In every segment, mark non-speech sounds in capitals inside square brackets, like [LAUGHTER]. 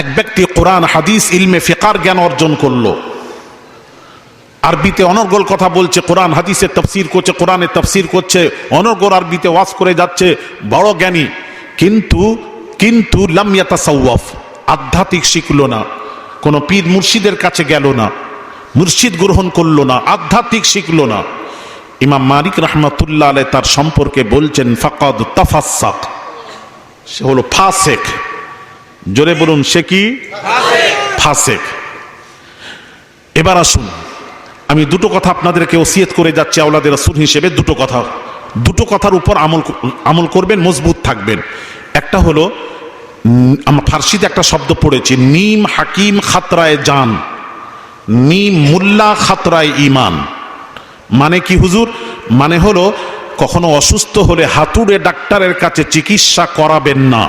এক ব্যক্তি কোরআন, হাদিস, ইলমে, ফিকার জ্ঞান অর্জন করল। আরবিতে অনর্গল কথা বলছে, কোরআন হাদিসের তফসির করছে কোরআনের তফসির করছে, অনর্গল আরবিতে ওয়াজ করে যাচ্ছে, বড় জ্ঞানী। কিন্তু কিন্তু লামিয়াতা সৌফ আধ্যাত্মিক শিখলো না, কোনো পীর মুর্শিদের কাছে গেল না, মুর্শিদ গ্রহণ করল না, আধ্যাত্মিক শিখলো না। ইমাম মালিক রহমতুল্লাহ আলাই তার সম্পর্কে বলছেন, ফাকাদ তাফাসাক সে হলো ফাসেক। জোরে বলুন, সে কি? ফাসেক। এবার আসুন, আমি দুটো কথা আপনাদেরকে ওসিয়ত করে যাচ্ছি আওলাদের রাসূল হিসেবে, দুটো কথা। দুটো কথার উপর আমল আমল করবেন, মজবুত থাকবেন। একটা হলো আমার ফার্সিতে একটা শব্দ পড়েছি, নিম হাকিম খাতরায় জান, নিম মুল্লা খাতরায় ইমান মানে কি হুজুর? মানে হলো কখনো অসুস্থ হলে হাতুড়ে ডাক্তারের কাছে চিকিৎসা করাবেন না।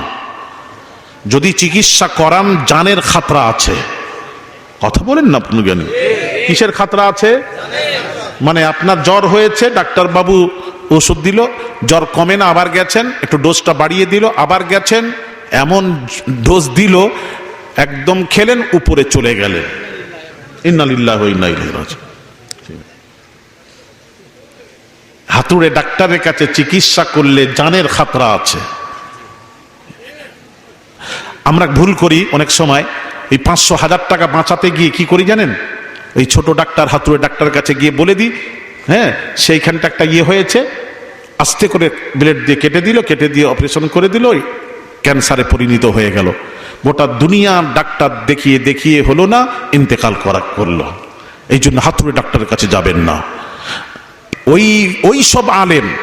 যদি চিকিৎসা করান, জানের খাতরা আছে। কথা বলেন না আপনি জ্ঞানী কিসের খাতরা আছে? মানে আপনার জ্বর হয়েছে ডাক্তার বাবু ওষুধ দিল, জ্বর কমে না, আবার গেছেন, একটু ডোজটা বাড়িয়ে দিল, আবার গেছেন, এমন ডোজ দিল, একদম খেলেন, উপরে চলে গেলেন। ইন্নালিল্লাহ ইন্না ইলাইহি হাতুড়ে ডাক্তারের কাছে চিকিৎসা করলে জানের খাতরা আছে। আমরা ভুল করি অনেক সময়। এই পাঁচশো হাজার টাকা বাঁচাতে গিয়ে কি করি জানেন? ওই ছোট ডাক্তার হাতুড়ে ডাক্তারের কাছে গিয়ে বলে দিই হ্যাঁ সেইখানটা একটা ইয়ে হয়েছে। আস্তে করে ব্লেড দিয়ে কেটে দিল, কেটে দিয়ে অপারেশন করে দিল ক্যান্সারে পরিণত হয়ে গেল। গোটা দুনিয়া ডাক্তার দেখিয়ে দেখিয়ে হলো না, ইন্তেকাল করা করল। এই জন্য হাতুড়ে ডাক্তারের কাছে যাবেন না। ওই ওই সব আলেম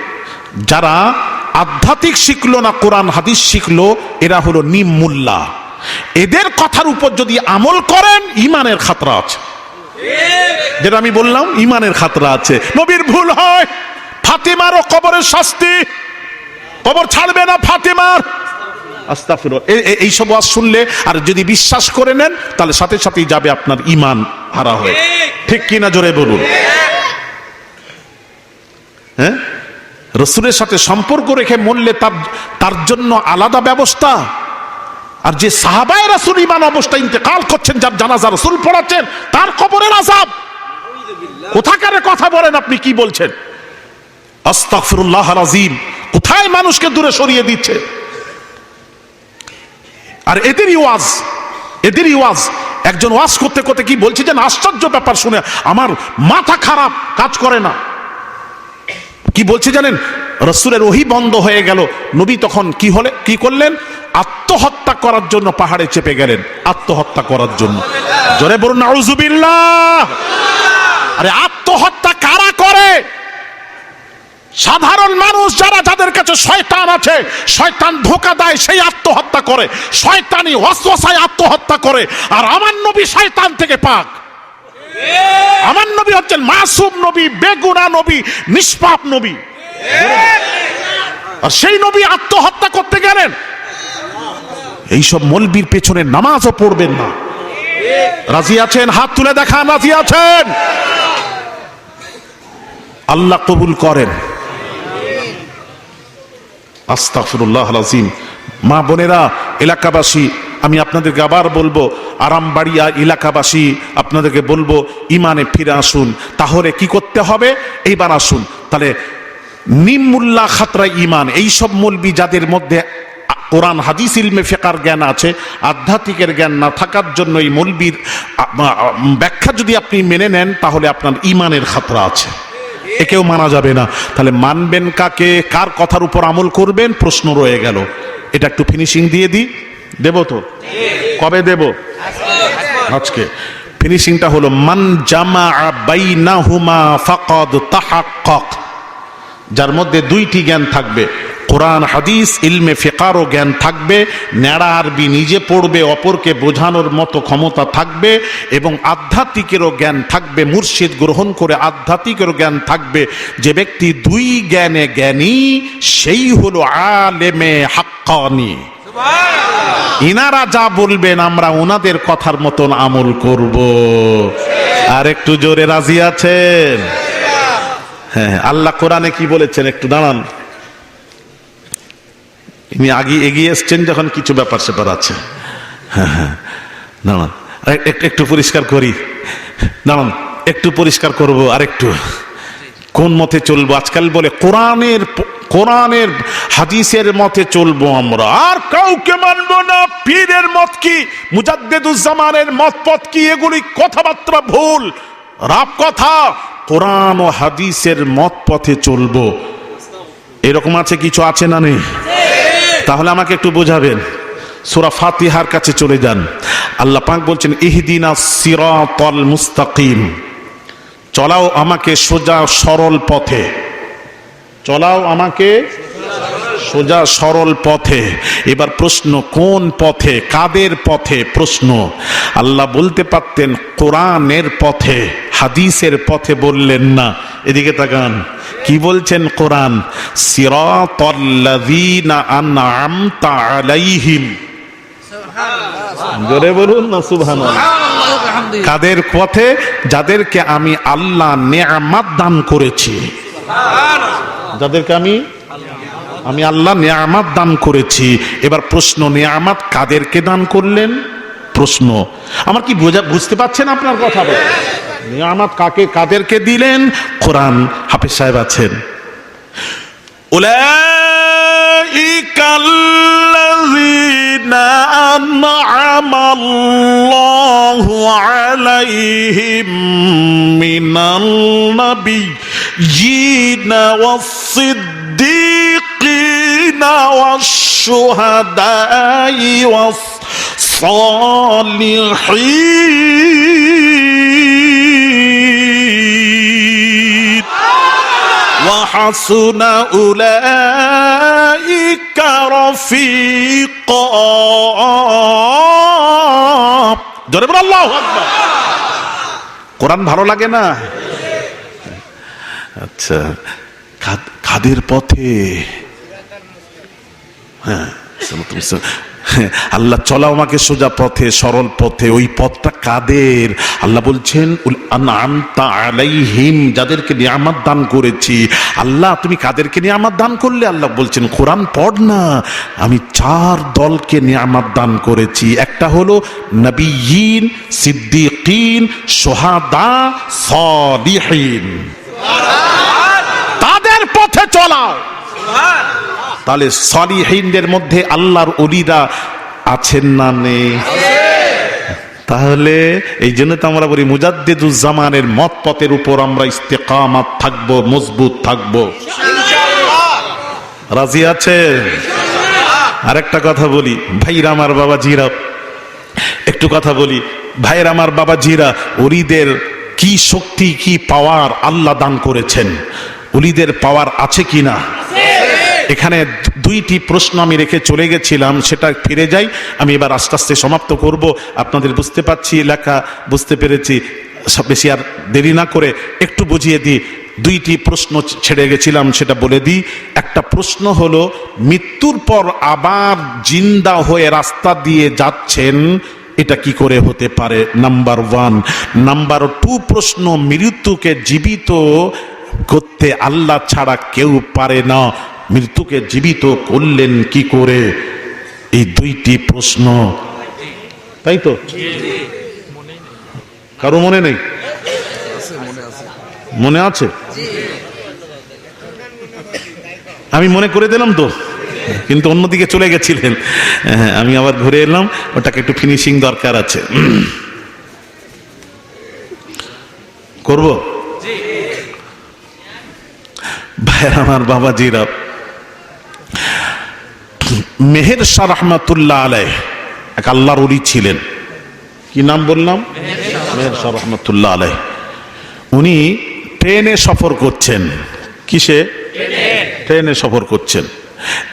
যারা আধ্যাত্মিক শিখলো না কোরআন হাদিস শিখলো, এরা হলো নিমুল্লা এদের কথার উপর যদি আমল করেন, ইমানের খাতরা আছে। যেটা আমি বললাম, ইমানের খাতরা আছে। নবীর ভুল হয়। ফাতিমারও কবরের শাস্তি। কবর ছাড়বে না ফাতিমার। এ- এইসব ওয়াজ শুনলে আর যদি বিশ্বাস করে নেন, তাহলে সাথে সাথেই যাবে আপনার ইমান হারা হয়ে। ঠিক কিনা জোরে বলুন। হ্যাঁ? রসুলের সাথে সম্পর্ক রেখে মরলে তার তার জন্য আলাদা ব্যবস্থা। আর যে সাহাবায় রাসুল ইমান অবস্থা ইন্তেকাল করছেন, যার জানাজা রসুল পড়াচ্ছেন, তার কবরের আজাব কোথাকারে কথা বলেন আপনি, কি বলছেন? আস্তাগফিরুল্লাহ আজিম কোথায় মানুষকে দূরে সরিয়ে দিচ্ছে? আর এদেরই ওয়াজ এদেরই ওয়াজ। একজন ওয়াজ করতে করতে কি বলছে যেন আশ্চর্য ব্যাপার শুনে, আমার মাথা খারাপ, কাজ করে না। কি বলছে জানেন? রসুলের ওহি বন্ধ হয়ে গেল। নবী তখন কি হলে কি করলেন? আত্মহত্যা করার জন্য পাহাড়ে চেপে গেলেন। আত্মহত্যা করার জন্য। জোরে বলুন আরে আত্মহত্যা কারা করে? সাধারণ মানুষ যারা যাদের কাছে শয়তান আছে, শয়তান ধোকা দেয়, সেই আত্মহত্যা করে। শয়তানি ওয়াসওয়াসায় আত্মহত্যা করে। আর আমার নবী শয়তান থেকে পাক। আমার নবী হচ্ছেন মাসুম নবী, বেগুনা নবী, নিষ্পাপ নবী। আর সেই নবী আত্মহত্যা করতে গেলেন। এইসব মলবির পেছনে নামাজও পড়বেন না। রাজি আছেন? হাত তুলে দেখান, রাজি আছেন? আল্লাহ কবুল করেন। আস্তাগফিরুল্লাহ আজিম মা বোনেরা, এলাকাবাসী আমি আপনাদেরকে আবার বলব, আরামবাড়িয়া এলাকাবাসী আপনাদেরকে বলব, ইমানে ফিরে আসুন। তাহলে কি করতে হবে? এইবার আসুন। তাহলে নিমুল্লা খাতরা ইমান এই সব মলবি যাদের মধ্যে কোরআন, হাদিস, ইলমে, ফেকার জ্ঞান আছে, আধ্যাত্মিকের জ্ঞান না থাকার জন্য এই মলবির ব্যাখ্যা যদি আপনি মেনে নেন, তাহলে আপনার ইমানের খাতরা আছে। একেও মানা যাবে না। তাহলে মানবেন কাকে? কার কথার উপর আমল করবেন? প্রশ্ন রয়ে গেল। এটা একটু ফিনিশিং দিয়ে দিই। দেব তো? কবে দেব? আজকে। ফিনিশিংটা হলো, মান জামা বাইনাহুমা ফাকাদ তাহাক্কাক। যার মধ্যে দুইটি জ্ঞান থাকবে, কোরআন, হাদিস, ইলমে ফেকারও জ্ঞান থাকবে, ন্যাড়া আরবি নিজে পড়বে, অপরকে বোঝানোর মতো ক্ষমতা থাকবে, এবং আধ্যাত্মিকেরও জ্ঞান থাকবে, মুর্শিদ গ্রহণ করে আধ্যাত্মিকেরও জ্ঞান থাকবে। যে ব্যক্তি দুই জ্ঞানে জ্ঞানী, সেই হলো আলেমে হাক্কানি। ইনারা যা বলবেন, আমরা ওনাদের কথার মতন আমল করব। আর একটু জোরে রাজি আছেন? হ্যাঁ আল্লাহ কোরআনে কি বলেছেন, একটু দাঁড়ান। ইনি আগে এগিয়ে এসছেন যখন কিছু ব্যাপার স্যাপার আছে। হ্যাঁ হ্যাঁ দাঁড়ান। একটু পরিষ্কার করি। দাঁড়ান, একটু পরিষ্কার করব আর একটু কোন মতে চলবো? আজকাল বলে কোরআনের কোরআনের, হাদিসের মতে চলবো আমরা। আর কাউকে মানবো না, পীরের মত কি মুজাদ্দেদুজ্জামানের মত পথ কি, এগুলি কথাবার্তা ভুল রাব কথা। কোরআন ও হাদিসের মত পথে চলবো। এরকম আছে, কিছু আছে না নেই? তাহলে আমাকে একটু বোঝাবেন। সুরা ফাতিহার কাছে চলে যান। আল্লাহ পাক বলছেন, ইহদিনা সিরাতাল মুস্তাকিম। চলাও আমাকে সোজা, সরল পথে। চলাও আমাকে সোজা সরল পথে। এবার প্রশ্ন কোন পথে কাদের পথে? প্রশ্ন আল্লাহ বলতে পারতেন কোরআনের পথে হাদিসের পথে বললেন না। এদিকে তাকান কি বলছেন কোরআন? সিরাতাল্লাযীনা আনআমতা আলাইহিম। জোরে বলুন না সুবহানাল্লাহ। কাদের পথে? যাদেরকে আমি আল্লাহ নেয়ামাত দান করেছি। যাদেরকে আমি আমি আল্লাহ নিয়ামাত দান করেছি। এবার প্রশ্ন, নিয়ামাত কাদেরকে দান করলেন? প্রশ্ন। আমার কি বোঝা, বুঝতে পারছেন আপনার কথা? বলে নিয়ামাত কাকে, কাদেরকে দিলেন? কোরআন হাফিজ সাহেব আছেন। আলাইহিম মিনাল নবী। الله عليهم من النبيين والصديقين والشهداء والصالحين وحسن أولئك رفيقا জোরে বল আল্লাহু আকবার কোরআন ভালো লাগে না আচ্ছা কাদ- কাদের পথে? হ্যাঁ আল্লাহ চলাও আমাকে সোজা পথে, সরল পথে, ওই পথটা কাদের? আল্লাহ বলছেন আলাইহিম, যাদেরকে নিয়ামত দান করেছি। আল্লাহ, তুমি কাদেরকে নিয়ামত দান করলে? আল্লাহ বলছেন, কোরআন পড় না, আমি চার দলকে নিয়ামত দান করেছি। একটা হলো নবীন সিদ্দিকিন, সোহাদা, সলিহিন। তাদের পথে চলাও তাহলে সলিহীনদের মধ্যে আল্লাহর অলিরা আছেন না নেই তাহলে এই জন্য তো আমরা বলি মুজাদ্দিদুজ্জামানের মত পথের উপর আমরা ইস্তেকামাত থাকব মজবুত থাকব। রাজি আছে আরেকটা কথা বলি ভাইরা আমার বাবা জিরা। একটু কথা বলি ভাইয়ের আমার বাবা জিরা অলিদের কি শক্তি, কি পাওয়ার আল্লাহ দান করেছেন? উলিদের পাওয়ার আছে কি না এখানে দুইটি প্রশ্ন আমি রেখে চলে গেছিলাম, সেটা ফিরে যাই। আমি এবার আস্তে আস্তে সমাপ্ত করব। আপনাদের বুঝতে পারছি এলাকা বুঝতে পেরেছি। সব বেশি আর দেরি না করে একটু বুঝিয়ে দিই। দুইটি প্রশ্ন ছেড়ে গেছিলাম, সেটা বলে দিই। একটা প্রশ্ন হলো, মৃত্যুর পর আবার জিন্দা হয়ে রাস্তা দিয়ে যাচ্ছেন এটা কি করে হতে পারে? নাম্বার ওয়ান নাম্বার টু প্রশ্ন, মৃত্যুকে জীবিত করতে আল্লাহ ছাড়া কেউ পারে না। মৃত্যুকে জীবিত করলেন কি করে? এই দুইটি প্রশ্ন। তাই তো? কারও মনে নেই? মনে আছে? আমি মনে করে দিলাম তো। কিন্তু অন্যদিকে চলে গেছিলেন। হ্যাঁ, আমি আবার ঘুরে এলাম ওটাকে একটু ফিনিশিং দরকার আছে। করব? ভাইয়ের আমার বাবা জিরা মেহের শাহ রহমাতুল্লাহ আলাই এক আল্লাহর উলি ছিলেন। কি নাম বললাম? মেহের শাহ রহমাতুল্লাহ। আলাই উনি ট্রেনে সফর করছেন। কিসে? ট্রেনে সফর করছেন।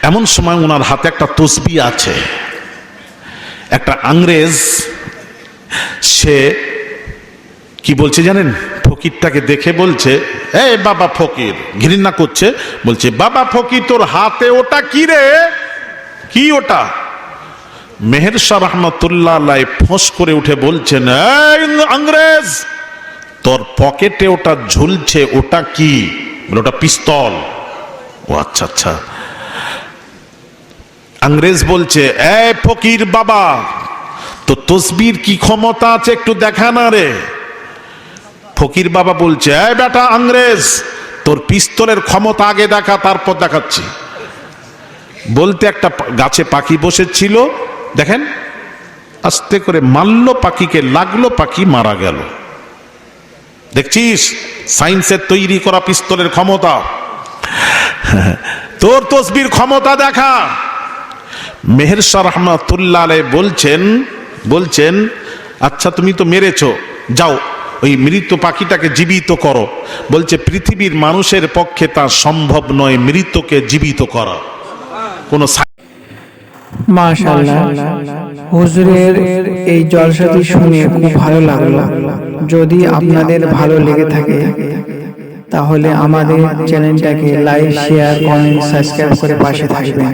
এমন সময় ওনার হাতে একটা তসবি আছে। একটা আংরেজ, সে কি বলছে জানেন? ফকিরটাকে দেখে বলছে, এই বাবা ফকির। ঘৃণা করছে, বলছে, বাবা ফকির, তোর হাতে ওটা কি রে? কি ওটা? মেহের শাহ রহমতুল্লাহ ফোঁস করে উঠে বলছেন আংরেজ, তোর পকেটে ওটা ঝুলছে, ওটা কি? ওটা পিস্তল। ও আচ্ছা আচ্ছা। আংরেজ বলছে, এ ফকির বাবা, তো তসবির কি ক্ষমতা আছে একটু দেখা না রে? ফকির বাবা বলছে, এ বেটা আংরেজ তোর পিস্তলের ক্ষমতা আগে দেখা, তারপর দেখাচ্ছি। বলতে একটা গাছে পাখি বসেছিল, দেখেন, আস্তে করে মারলো পাখিকে, লাগল পাখি মারা গেল। দেখছিস? সায়েন্সের তৈরি করা পিস্তলের ক্ষমতা। [LAUGHS] তোর তসবির ক্ষমতা দেখা। মেহের শাহ রহমাতুল্লাহ বলছেন বলছেন আচ্ছা তুমি তো মেরেছো, যাও, ওই মৃত পাখিটাকে জীবিত করো। বলছে, পৃথিবীর মানুষের পক্ষে তা সম্ভব নয়, মৃতকে জীবিত করা। কোন হুজুরের এই জলসাটি শুনে খুব ভালো লাগল। যদি আপনাদের ভালো লেগে থাকে, তাহলে আমাদের চ্যানেলটাকে লাইক, শেয়ার, কমেন্ট, সাবস্ক্রাইব করে পাশে থাকবেন।